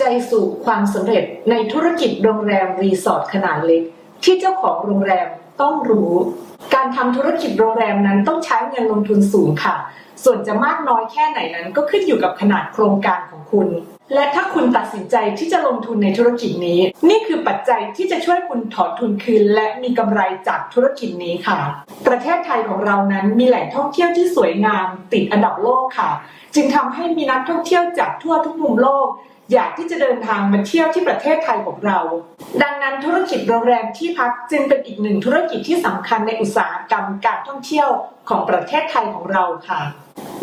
ใจสู่ความสำเร็จในธุรกิจโรงแรมรีสอร์ทขนาดเล็ก ที่เจ้าของโรงแรมต้องรู้ การทำธุรกิจโรงแรมนั้นต้องใช้เงินลงทุนสูงค่ะ ส่วนจะมากน้อยแค่ไหนนั้นก็ขึ้นอยู่กับขนาดโครงการของคุณ และถ้าคุณตัดสินใจที่จะลงทุนในธุรกิจนี้ นี่คือปัจจัยที่จะช่วยคุณถอนทุนคืน และมีกำไรจากธุรกิจนี้ค่ะ ประเทศไทยของเรานั้นมีแหล่งท่องเที่ยวที่สวยงาม ติดอันดับโลกค่ะ จึงทำให้มีนักท่องเที่ยวจากทั่วทุกมุมโลก อยากที่จะเดินทางมาเที่ยวที่ประเทศไทยของเรา ดังนั้นธุรกิจโรงแรมที่พักจึงเป็นอีกหนึ่งธุรกิจที่สำคัญในอุตสาหกรรมการท่องเที่ยว ของประเทศไทยของเราค่ะ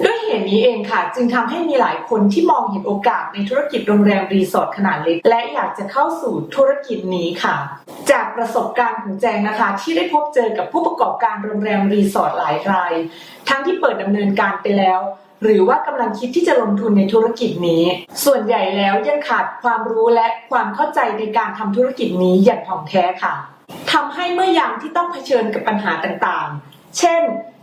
ด้วยเหตุนี้เองค่ะ จึงทำให้มีหลายคนที่มองเห็นโอกาสในธุรกิจโรงแรมรีสอร์ทขนาดเล็ก และอยากจะเข้าสู่ธุรกิจนี้ค่ะ จากประสบการณ์ของแจงนะคะ ที่ได้พบเจอกับผู้ประกอบการโรงแรมรีสอร์ทหลายราย ทั้งที่เปิดดำเนินการไปแล้ว หรือว่ากำลังคิดที่จะลงทุนในธุรกิจนี้ ส่วนใหญ่แล้วยังขาดความรู้และความเข้าใจในการทำธุรกิจนี้อย่างถ่องแท้ค่ะทำให้เมื่อยามที่ต้องเผชิญกับปัญหาต่างๆ เช่น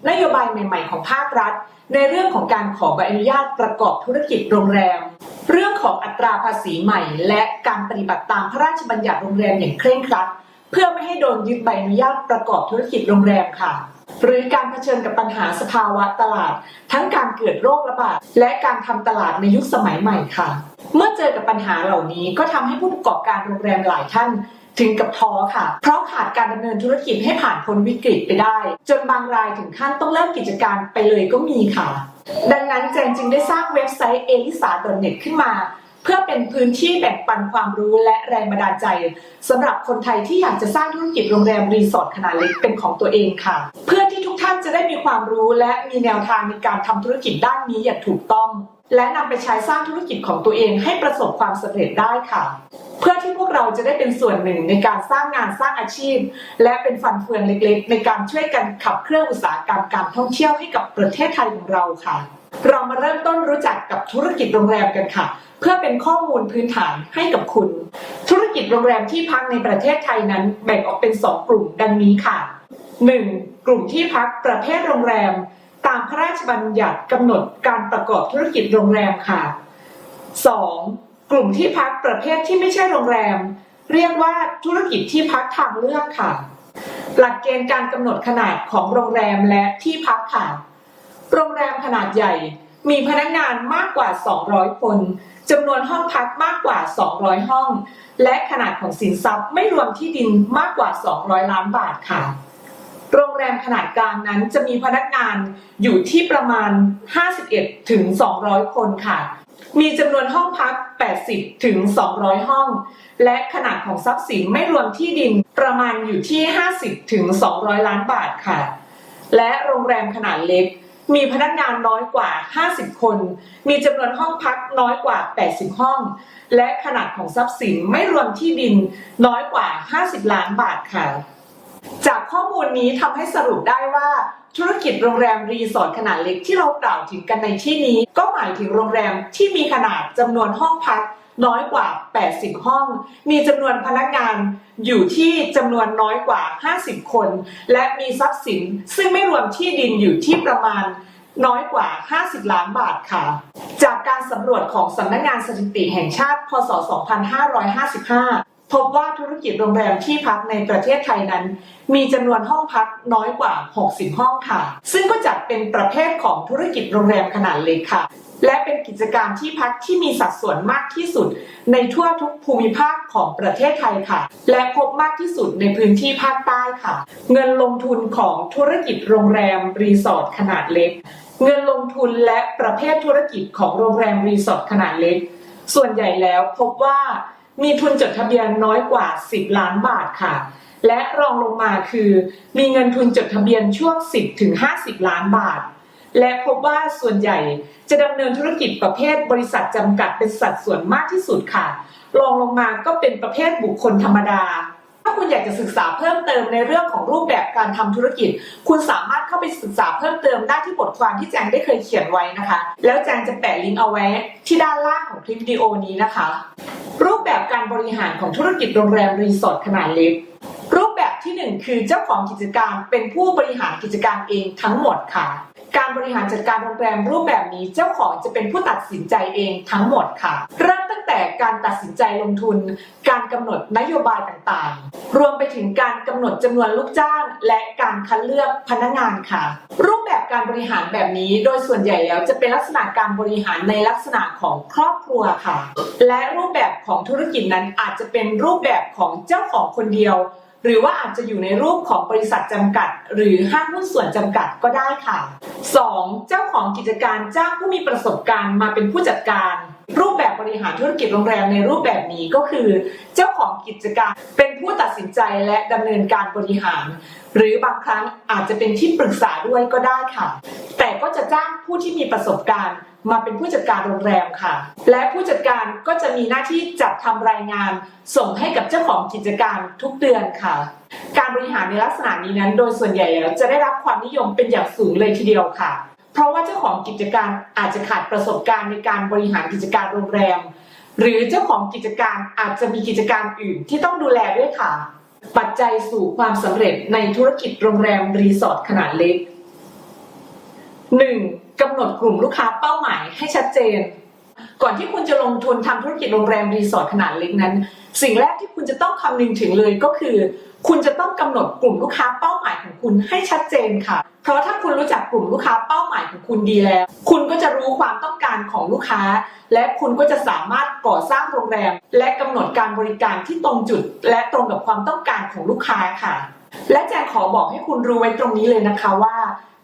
นโยบายใหม่ ๆ ของภาครัฐ ในเรื่องของการขอใบอนุญาตประกอบธุรกิจโรงแรม เรื่องของอัตราภาษีใหม่ และการปฏิบัติตามพระราชบัญญัติโรงแรมอย่างเคร่งครัด เพื่อไม่ให้โดนยึดใบอนุญาตประกอบธุรกิจโรงแรมค่ะหรือการเผชิญกับปัญหาสภาวะตลาด ทั้งการเกิดโรคระบาด และการทำตลาดในยุคสมัยใหม่ค่ะ เมื่อเจอกับปัญหาเหล่านี้ก็ทำให้ผู้ประกอบการโรงแรมหลายท่าน ถึงกับท้อค่ะ เพราะขาดการดำเนินธุรกิจให้ผ่านพ้นวิกฤตไปได้ จนบางรายถึงขั้นต้องเลิกกิจการไปเลยก็มีค่ะ ดังนั้นแจงจึงได้สร้างเว็บไซต์ elisa.net ขึ้นมา เพื่อเป็นพื้นที่แบ่งปันความรู้และแรงบันดาลใจสำหรับคนไทยที่อยากจะสร้างธุรกิจโรงแรมรีสอร์ทขนาดเล็กเป็นของตัวเองค่ะ เพื่อที่ทุกท่านจะได้มีความรู้และมีแนวทางในการทำธุรกิจด้านนี้อย่างถูกต้อง และนำไปใช้สร้างธุรกิจของตัวเองให้ประสบความสำเร็จได้ค่ะ เพื่อที่พวกเราจะได้เป็นส่วนหนึ่งในการสร้างงานสร้างอาชีพ และเป็นฟันเฟืองเล็กๆ ในการช่วยกันขับเคลื่อนอุตสาหกรรมการท่องเที่ยวให้กับประเทศไทยของเราค่ะ เรามาเริ่มต้นรู้จักกับธุรกิจโรงแรมกันค่ะ พื่อเป็นข้อมูลพื้นฐานให้กับคุณ ธุรกิจโรงแรมที่พักในประเทศไทยนั้นแบ่งออกเป็น 2 กลุ่มดังนี้ค่ะ 1. กลุ่มที่พักประเภทโรงแรม ตามพระราชบัญญัติกำหนดการประกอบธุรกิจโรงแรมค่ะ 2. กลุ่มที่พักประเภทที่ไม่ใช่โรงแรม เรียกว่าธุรกิจที่พักทางเลือกค่ะ หลักเกณฑ์การกำหนดขนาดของโรงแรมและที่พักค่ะ โรงแรมขนาดใหญ่มีพนักงานมากกว่า 200 คน จำนวนห้องพักมากกว่า 200 ห้อง และขนาดของสินทรัพย์ไม่รวมที่ดินมากกว่า 200 ล้านบาทค่ะ โรงแรมขนาดกลางนั้นจะมีพนักงานอยู่ที่ประมาณ 51 ถึง 200 คนค่ะ มีจำนวนห้องพัก 80 ถึง 200 ห้อง และขนาดของทรัพย์สินไม่รวมที่ดินประมาณอยู่ที่ 50 ถึง 200 ล้านบาทค่ะ และโรงแรมขนาดเล็ก มีพนักงานน้อยกว่า 50 คน มีจำนวนห้องพักน้อยกว่า 80 ห้อง และขนาดของทรัพย์สินไม่รวมที่ดินน้อยกว่า 50 ล้านบาทค่ะ จากข้อมูลนี้ทำให้สรุปได้ว่าธุรกิจโรงแรมรีสอร์ทขนาดเล็กที่เรากล่าวถึงกันในที่นี้ ก็หมายถึงโรงแรมที่มีขนาดจำนวนห้องพัก น้อยกว่า 80 ห้อง มีจำนวนพนักงานอยู่ที่จำนวนน้อยกว่า 50 คน และมีทรัพย์สินซึ่งไม่รวมที่ดินอยู่ที่ประมาณน้อยกว่า 50 ล้านบาทค่ะ จากการสำรวจของสำนักงานสถิติแห่งชาติ พศ 2555 พบว่าธุรกิจโรงแรมที่พักในประเทศไทยนั้น มีจำนวนห้องพักน้อยกว่า 60 ห้องค่ะ ซึ่งก็จัดเป็นประเภทของธุรกิจโรงแรมขนาดเล็กค่ะ และเป็นกิจการมที่พักที่มีสัดส่วนมากที่สุด ในทั่วทุกภูมิภาคของประเทศไทยค่ะ และพบมากที่สุดในพื้นที่ภาคใต้ค่ะ เงินลงทุนของธุรกิจโรงแรมรีสอร์ทขนาดเล็ก เงินลงทุนและประเภทธุรกิจของโรงแรมรีสอร์ทขนาดเล็ก ส่วนใหญ่แล้วพบว่ามีทุนจดทะเบียนน้อยกว่า 10 ล้านบาทค่ะ และรองลงมาคือ มีเงินทุนจดทะเบียนช่วง 10ถึง50 ล้านบาท และพบว่าส่วนใหญ่จะดำเนินธุรกิจประเภทบริษัทจำกัดเป็นสัดส่วนมากที่สุดค่ะรองลงมาก็เป็นประเภทบุคคลธรรมดา ถ้าคุณอยากจะศึกษาเพิ่มเติมในเรื่องของรูปแบบการทำธุรกิจ คุณสามารถเข้าไปศึกษาเพิ่มเติมได้ที่บทความที่แจงได้เคยเขียนไว้นะคะ แล้วแจงจะแปะลิงก์เอาไว้ที่ด้านล่างของคลิปวิดีโอนี้นะคะ รูปแบบการบริหารของธุรกิจโรงแรมรีสอร์ทขนาดเล็ก รูปแบบที่หนึ่งคือเจ้าของกิจการเป็นผู้บริหารกิจการเองทั้งหมดค่ะ การบริหารจัดการโรงแรมรูปแบบนี้เจ้าของจะเป็นผู้ตัดสินใจเองทั้งหมดค่ะเริ่ม ตั้งแต่การตัดสินใจลงทุน การกำหนดนโยบายต่างๆ รวมไปถึงการกำหนดจำนวนลูกจ้าง และการคัดเลือกพนักงานค่ะ รูปแบบการบริหารแบบนี้ โดยส่วนใหญ่แล้วจะเป็นลักษณะการบริหารในลักษณะของครอบครัวค่ะ และรูปแบบของธุรกิจนั้นอาจจะเป็นรูปแบบของเจ้าของคนเดียวหรือว่าอาจจะอยู่ในรูปของบริษัทจำกัด หรือห้างหุ้นส่วนจำกัดก็ได้ค่ะ 2. เจ้าของกิจการจ้างผู้มีประสบการณ์มาเป็นผู้จัดการ รูปแบบบริหารธุรกิจโรงแรมในรูปแบบนี้ก็คือ เจ้าของกิจการเป็นผู้ตัดสินใจและดำเนินการบริหาร หรือบางครั้งอาจจะเป็นที่ปรึกษาด้วยก็ได้ค่ะ แต่ก็จะจ้างผู้ที่มีประสบการณ์มาเป็นผู้จัดการโรงแรมค่ะ และผู้จัดการก็จะมีหน้าที่จัดทำรายงาน ส่งให้กับเจ้าของกิจการทุกเดือนค่ะ การบริหารในลักษณะนี้นั้น โดยส่วนใหญ่แล้วจะได้รับความนิยมเป็นอย่างสูงเลยทีเดียวค่ะ เพราะว่าเจ้าของกิจการอาจจะขาดประสบการณ์ในการบริหารกิจการโรงแรม หรือเจ้าของกิจการอาจจะมีกิจการอื่นที่ต้องดูแลด้วยค่ะ ปัจจัยสู่ความสำเร็จในธุรกิจโรงแรมรีสอร์ทขนาดเล็ก 1. กำหนดกลุ่มลูกค้าเป้าหมายให้ชัดเจน ก่อนที่คุณจะลงทุนทำธุรกิจโรงแรมรีสอร์ทขนาดเล็กนั้น สิ่งแรกที่คุณจะต้องคำนึงถึงเลยก็คือ คุณจะต้องกำหนดกลุ่มลูกค้าเป้าหมายของคุณให้ชัดเจนค่ะ เพราะถ้าคุณรู้จักกลุ่มลูกค้าเป้าหมายของคุณดีแล้ว คุณก็จะรู้ความต้องการของลูกค้า และคุณก็จะสามารถก่อสร้างโรงแรม และกำหนดการบริการที่ตรงจุด และตรงกับความต้องการของลูกค้าค่ะ และแจงขอบอกให้คุณรู้ไว้ตรงนี้เลยนะคะว่า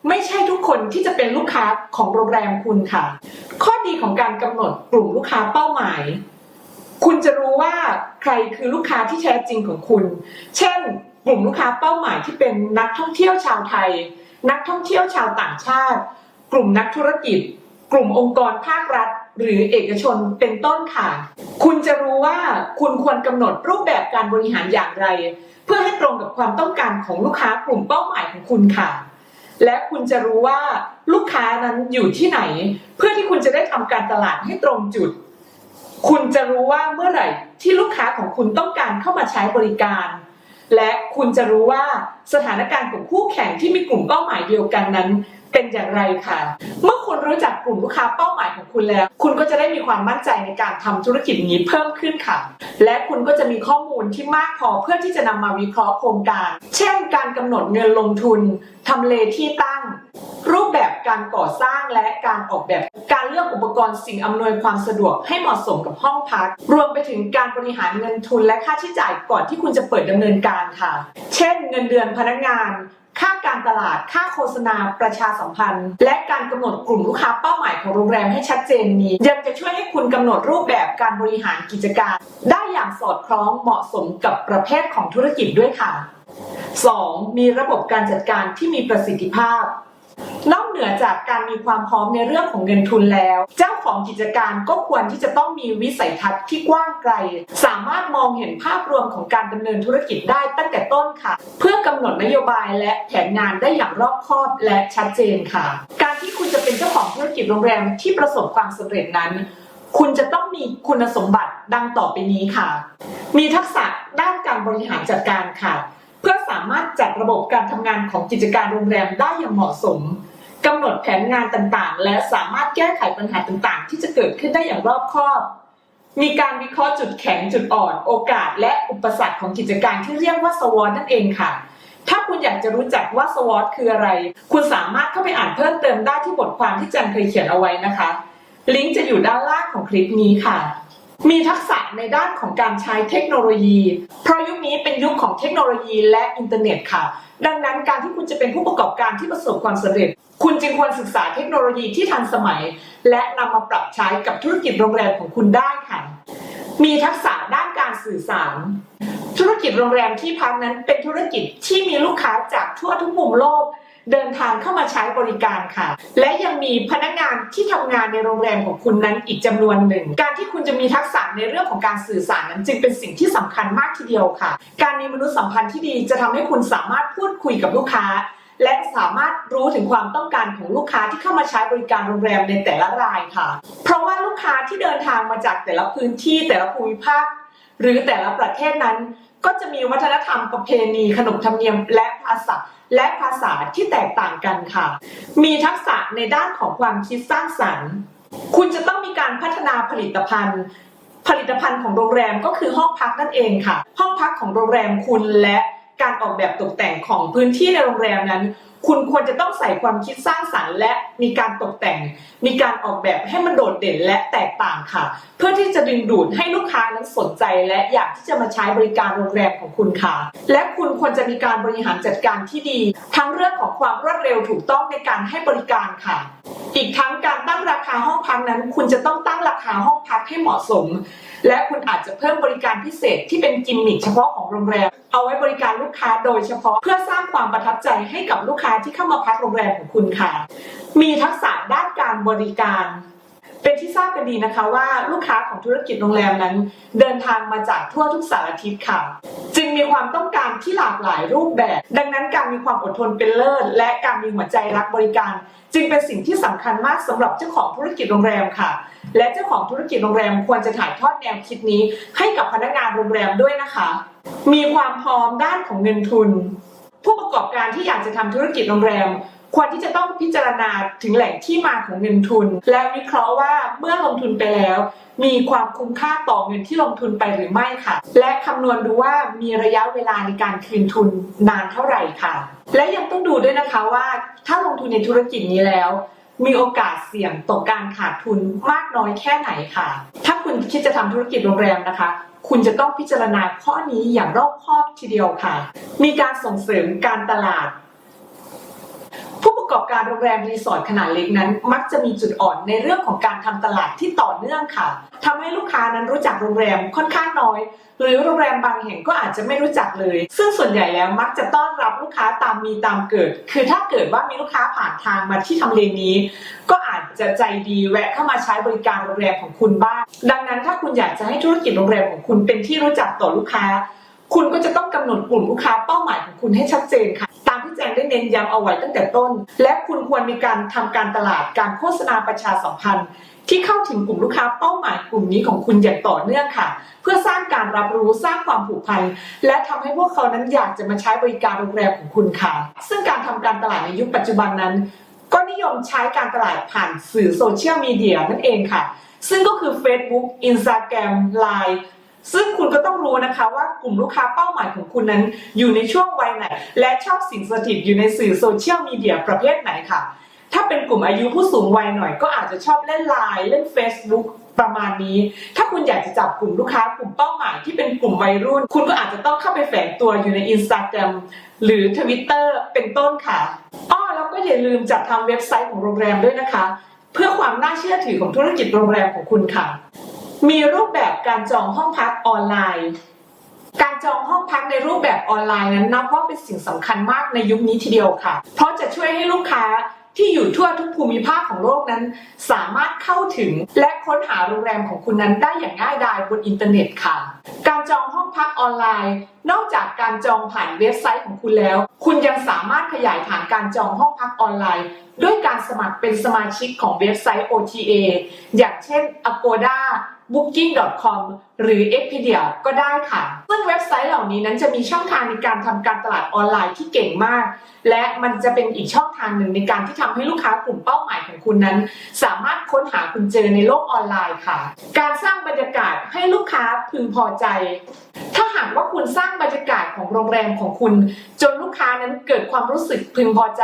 ไม่ใช่ทุกคนที่จะเป็นลูกค้าของโรงแรมคุณค่ะ ข้อดีของการกำหนดกลุ่มลูกค้าเป้าหมาย คุณจะรู้ว่าใครคือลูกค้าที่แท้จริงของคุณ เช่น กลุ่มลูกค้าเป้าหมายที่เป็นนักท่องเที่ยวชาวไทย นักท่องเที่ยวชาวต่างชาติ กลุ่มนักธุรกิจ กลุ่มองค์กรภาครัฐ หรือเอกชนเป็นต้นค่ะ คุณจะรู้ว่าคุณควรกำหนดรูปแบบการบริหารอย่างไร เพื่อให้ตรงกับความต้องการของลูกค้ากลุ่มเป้าหมายของคุณค่ะและคุณจะรู้ว่าลูกค้านั้นอยู่ที่ไหน เพื่อที่คุณจะได้ทำการตลาดให้ตรงจุด คุณจะรู้ว่าเมื่อไหร่ที่ลูกค้าของคุณต้องการเข้ามาใช้บริการ และคุณจะรู้ว่าสถานการณ์ของคู่แข่งที่มีกลุ่มเป้าหมายเดียวกันนั้น เป็นอย่างไรค่ะ เมื่อ คุณรู้จักกลุ่มลูกค้าเป้าหมายของคุณแล้ว คุณก็จะได้มีความมั่นใจในการทำธุรกิจนี้เพิ่มขึ้นค่ะ และคุณก็จะมีข้อมูลที่มากพอเพื่อที่จะนำมาวิเคราะห์โครงการ เช่น การกำหนดเงินลงทุนทำเลที่ตั้ง รูปแบบการก่อสร้างและการออกแบบ การเลือกอุปกรณ์สิ่งอำนวยความสะดวกให้เหมาะสมกับห้องพัก รวมไปถึงการบริหารเงินทุนและค่าใช้จ่ายก่อนที่คุณจะเปิดดำเนินการค่ะ เช่น เงินเดือนพนักงานค่าการตลาด ค่าโฆษณา ประชาสัมพันธ์ และการกำหนดกลุ่มลูกค้าเป้าหมายของโรงแรมให้ชัดเจนนี้ ยังจะช่วยให้คุณกำหนดรูปแบบการบริหารกิจการ ได้อย่างสอดคล้องเหมาะสมกับประเภทของธุรกิจด้วยค่ะ 2. มีระบบการจัดการที่มีประสิทธิภาพ นอกเหนือจากการมีความพร้อมในเรื่องของเงินทุนแล้ว เจ้าของกิจการก็ควรที่จะต้องมีวิสัยทัศน์ที่กว้างไกล สามารถมองเห็นภาพรวมของการดำเนินธุรกิจได้ตั้งแต่ต้นค่ะ เพื่อกำหนดนโยบายและแผนงานได้อย่างรอบคอบและชัดเจนค่ะ การที่คุณจะเป็นเจ้าของธุรกิจโรงแรมที่ประสบความสำเร็จนั้น คุณจะต้องมีคุณสมบัติดังต่อไปนี้ค่ะ มีทักษะด้านการบริหารจัดการค่ะ เพื่อสามารถจัดระบบการทำงานของกิจการโรงแรมได้อย่างเหมาะสมกำหนดแผนงานต่างๆ และสามารถแก้ไขปัญหาต่างๆ ที่จะเกิดขึ้นได้อย่างรอบคอบ มีการวิเคราะห์จุดแข็งจุดอ่อน โอกาส และอุปสรรคของกิจการที่เรียกว่าสวอตนั่นเองค่ะ ถ้าคุณอยากจะรู้จักว่าสวอตคืออะไร คุณสามารถเข้าไปอ่านเพิ่มเติมได้ที่บทความที่จันเคยเขียนเอาไว้นะคะ ลิงก์จะอยู่ด้านล่างของคลิปนี้ค่ะ มีทักษะในด้านของการใช้เทคโนโลยี เพราะยุคนี้เป็นยุคของเทคโนโลยีและอินเทอร์เน็ตค่ะ ดังนั้นการที่คุณจะเป็นผู้ประกอบการที่ประสบความสำเร็จ คุณจึงควรศึกษาเทคโนโลยีที่ทันสมัย และนำมาปรับใช้กับธุรกิจโรงแรมของคุณได้ค่ะ มีทักษะด้านการสื่อสาร ธุรกิจโรงแรมที่พักนั้นเป็นธุรกิจที่มีลูกค้าจากทั่วทุกมุมโลก เดินทางเข้ามาใช้บริการค่ะ และยังมีพนักงานที่ทำงานในโรงแรมของคุณนั้นอีกจำนวนหนึ่ง การที่คุณจะมีทักษะในเรื่องของการสื่อสารนั้นจึงเป็นสิ่งที่สำคัญมากทีเดียวค่ะ การมีมนุษยสัมพันธ์ที่ดีจะทำให้คุณสามารถพูดคุยกับลูกค้าและสามารถรู้ถึงความต้องการของลูกค้าที่เข้ามาใช้บริการโรงแรมในแต่ละรายค่ะ เพราะว่าลูกค้าที่เดินทางมาจากแต่ละพื้นที่แต่ละภูมิภาค หรือแต่ละประเทศนั้น ก็จะมีวัฒนธรรมประเพณีขนบธรรมเนียมและภาษาและภาษาที่แตกต่างกันค่ะ มีทักษะในด้านของความคิดสร้างสรรค์ คุณจะต้องมีการพัฒนาผลิตภัณฑ์ ผลิตภัณฑ์ของโรงแรมก็คือห้องพักนั่นเองค่ะ ห้องพักของโรงแรมคุณและการออกแบบตกแต่งของพื้นที่ในโรงแรมนั้น คุณควรจะต้องใส่ความคิดสร้างสรรค์ และมีการตกแต่ง มีการออกแบบให้มันโดดเด่นและแตกต่างค่ะ เพื่อที่จะดึงดูดให้ลูกค้านั้นสนใจ และอยากที่จะมาใช้บริการโรงแรมของคุณค่ะ และคุณควรจะมีการบริหารจัดการที่ดี ทั้งเรื่องของความรวดเร็วถูกต้องในการให้บริการค่ะ อีกทั้งการตั้งราคาห้องพักนั้น คุณจะต้องตั้งราคาห้องพักให้เหมาะสมและคุณอาจจะเพิ่มบริการพิเศษที่เป็นกิมมิคเฉพาะของโรงแรม เอาไว้บริการลูกค้าโดยเฉพาะเพื่อสร้างความประทับใจให้กับลูกค้าที่เข้ามาพักโรงแรมของคุณค่ะ มีทักษะด้านการบริการ เป็นที่ทราบกันดีนะคะว่าลูกค้าของธุรกิจโรงแรมนั้น เดินทางมาจากทั่วทุกสารทิศค่ะ จึงมีความต้องการที่หลากหลายรูปแบบ ดังนั้นการมีความอดทนเป็นเลิศ และการมีหัวใจรักบริการ จึงเป็นสิ่งที่สำคัญมากสำหรับเจ้าของธุรกิจโรงแรมค่ะ และเจ้าของธุรกิจโรงแรมควรจะถ่ายทอดแนวคิดนี้ ให้กับพนักงานโรงแรมด้วยนะคะ มีความพร้อมด้านของเงินทุน ผู้ประกอบการที่อยากจะทำธุรกิจโรงแรม ควรที่จะต้องพิจารณาถึงแหล่งที่มาของเงินทุน และวิเคราะห์ว่าเมื่อลงทุนไปแล้ว มีความคุ้มค่าต่อเงินที่ลงทุนไปหรือไม่ค่ะ และคำนวณดูว่ามีระยะเวลาในการคืนทุนนานเท่าไหร่ค่ะ และยังต้องดูด้วยนะคะว่า ถ้าลงทุนในธุรกิจนี้แล้ว มีโอกาสเสี่ยงต่อการขาดทุนมากน้อยแค่ไหนค่ะ ถ้าคุณคิดจะทำธุรกิจโรงแรมนะคะคุณจะต้องพิจารณาข้อนี้อย่างรอบคอบทีเดียวค่ะ มีการส่งเสริมการตลาด ประกอบการโรงแรมรีสอร์ทขนาดเล็กนั้น มักจะมีจุดอ่อนในเรื่องของการทำตลาดที่ต่อเนื่องค่ะทำให้ลูกค้านั้นรู้จักโรงแรมค่อนข้างน้อย หรือโรงแรมบางแห่งก็อาจจะไม่รู้จักเลย ซึ่งส่วนใหญ่แล้วมักจะต้อนรับลูกค้าตามมีตามเกิด คือถ้าเกิดว่ามีลูกค้าผ่านทางมาที่ทำเลนี้ ก็อาจจะใจดีแวะเข้ามาใช้บริการโรงแรมของคุณบ้าง ดังนั้นถ้าคุณอยากจะให้ธุรกิจโรงแรมของคุณเป็นที่รู้จักต่อลูกค้า คุณก็จะต้องกำหนดกลุ่มลูกค้าเป้าหมายของคุณให้ชัดเจนค่ะ ตามที่แจงได้เน้นย้ำเอาไว้ตั้งแต่ต้น และคุณควรมีการทำการตลาดการโฆษณาประชาสัมพันธ์ ที่เข้าถึงกลุ่มลูกค้าเป้าหมายกลุ่มนี้ของคุณอย่างต่อเนื่องค่ะ เพื่อสร้างการรับรู้สร้างความผูกพันและทำให้พวกเขานั้นอยากจะมาใช้บริการโรงแรมของคุณค่ะ ซึ่งการทำการตลาดในยุคปัจจุบันนั้น ก็นิยมใช้การตลาดผ่านสื่อโซเชียลมีเดียนั่นเองค่ะ ซึ่งก็คือ Facebook Instagram Line ซึ่งคุณก็ต้องรู้นะคะว่ากลุ่มลูกค้าเป้าหมายของคุณนั้น อยู่ในช่วงวัยไหน และชอบสิ่งสถิตอยู่ในสื่อโซเชียลมีเดียประเภทไหนค่ะ ถ้าเป็นกลุ่มอายุผู้สูงวัยหน่อย ก็อาจจะชอบเล่นไลน์เล่น Facebook ประมาณนี้ ถ้าคุณอยากจะจับกลุ่มลูกค้ากลุ่มเป้าหมายที่เป็นกลุ่มวัยรุ่น คุณก็อาจจะต้องเข้าไปแฝงตัวอยู่ใน Instagram หรือ Twitter เป็นต้นค่ะอ้อแล้วก็อย่าลืมจัดทำเว็บไซต์ของโรงแรมด้วยนะคะ เพื่อความน่าเชื่อถือของธุรกิจโรงแรมของคุณค่ะ มีรูปแบบการจองห้องพักออนไลน์ การจองห้องพักในรูปแบบออนไลน์นั้นนับว่าเป็นสิ่งสำคัญมากในยุคนี้ทีเดียวค่ะ เพราะจะช่วยให้ลูกค้าที่อยู่ทั่วทุกภูมิภาคของโลกนั้น สามารถเข้าถึงและค้นหาโรงแรมของคุณนั้นได้อย่างง่ายดายบนอินเทอร์เน็ตค่ะ การจองห้องพักออนไลน์ นอกจากการจองผ่านเว็บไซต์ของคุณแล้ว คุณยังสามารถขยายฐานการจองห้องพักออนไลน์ ด้วยการสมัครเป็นสมาชิกของเว็บไซต์ OTA อย่างเช่น Agoda booking.com หรือ Expedia ก็ได้ค่ะ ซึ่งเว็บไซต์เหล่านี้นั้นจะมีช่องทางในการทำการตลาดออนไลน์ที่เก่งมาก และมันจะเป็นอีกช่องทางหนึ่งในการที่ทำให้ลูกค้ากลุ่มเป้าหมายของคุณนั้น สามารถค้นหาคุณเจอในโลกออนไลน์ค่ะ การสร้างบรรยากาศให้ลูกค้าพึงพอใจ ถ้าหากว่าคุณสร้างบรรยากาศของโรงแรมของคุณ จนลูกค้านั้นเกิดความรู้สึกพึงพอใจ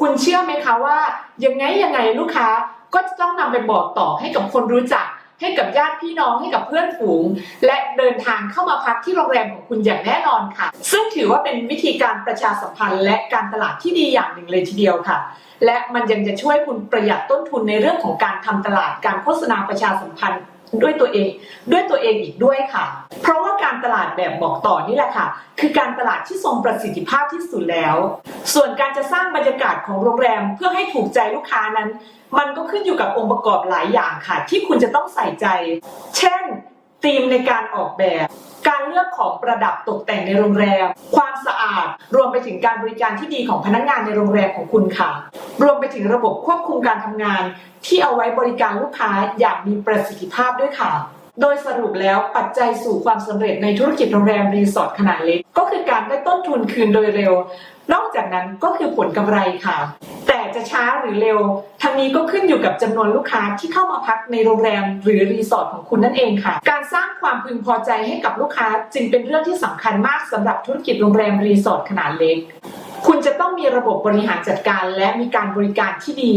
คุณเชื่อไหมคะว่า ยังไงยังไงลูกค้าก็จะต้องนำไปบอกต่อให้กับคนรู้จัก ให้กับญาติพี่น้องให้กับเพื่อนฝูง และเดินทางเข้ามาพักที่โรงแรมของคุณอย่างแน่นอนค่ะ ซึ่งถือว่าเป็นวิธีการประชาสัมพันธ์ และการตลาดที่ดีอย่างหนึ่งเลยทีเดียวค่ะ และมันยังจะช่วยคุณประหยัดต้นทุนในเรื่องของการทำตลาดการโฆษณาประชาสัมพันธ์ ด้วยตัวเอง ด้วยตัวเองอีกด้วยค่ะ เพราะว่าการตลาดแบบบอกต่อนี่แหละค่ะ คือการตลาดที่ทรงประสิทธิภาพที่สุดแล้ว ส่วนการจะสร้างบรรยากาศของโรงแรมเพื่อให้ถูกใจลูกค้านั้น มันก็ขึ้นอยู่กับองค์ประกอบหลายอย่างค่ะ ที่คุณจะต้องใส่ใจ เช่นธีมในการออกแบบ การเลือกของประดับตกแต่งในโรงแรม ความสะอาด รวมไปถึงการบริการที่ดีของพนักงานในโรงแรมของคุณค่ะ รวมไปถึงระบบควบคุมการทำงาน ที่เอาไว้บริการลูกค้าอย่างมีประสิทธิภาพด้วยค่ะ โดยสรุปแล้วปัจจัยสู่ความสำเร็จในธุรกิจโรงแรมรีสอร์ทขนาดเล็ก ก็คือการได้ต้นทุนคืนโดยเร็ว นอกจากนั้นก็คือผลกำไรค่ะ แต่จะช้าหรือเร็วทางนี้ก็ขึ้นอยู่กับจำนวนลูกค้าที่เข้ามาพักในโรงแรมหรือรีสอร์ทของคุณนั่นเองค่ะ การสร้างความพึงพอใจให้กับลูกค้าจึงเป็นเรื่องที่สำคัญมากสำหรับธุรกิจโรงแรมรีสอร์ทขนาดเล็ก คุณจะต้องมีระบบบริหารจัดการและมีการบริการที่ดี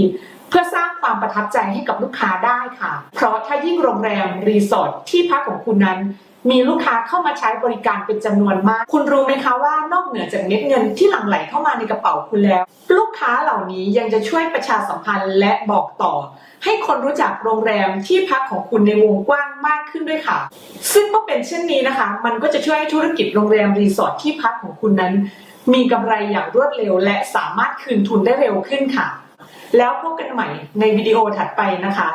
พื่อสร้างความประทับใจให้กับลูกค้าได้ค่ะ เพราะถ้ายิ่งโรงแรมรีสอร์ทที่พักของคุณนั้น มีลูกค้าเข้ามาใช้บริการเป็นจำนวนมาก คุณรู้ไหมคะว่านอกเหนือจากเม็ดเงินที่หลั่งไหลเข้ามาในกระเป๋าคุณแล้ว ลูกค้าเหล่านี้ยังจะช่วยประชาสัมพันธ์และบอกต่อ ให้คนรู้จักโรงแรมที่พักของคุณในวงกว้างมากขึ้นด้วยค่ะ ซึ่งก็เป็นเช่นนี้นะคะ มันก็จะช่วยให้ธุรกิจโรงแรมรีสอร์ทที่พักของคุณนั้น มีกำไรอย่างรวดเร็ว และสามารถคืนทุนได้เร็วขึ้นค่ะ แล้วพบกันใหม่ในวิดีโอถัดไปนะคะ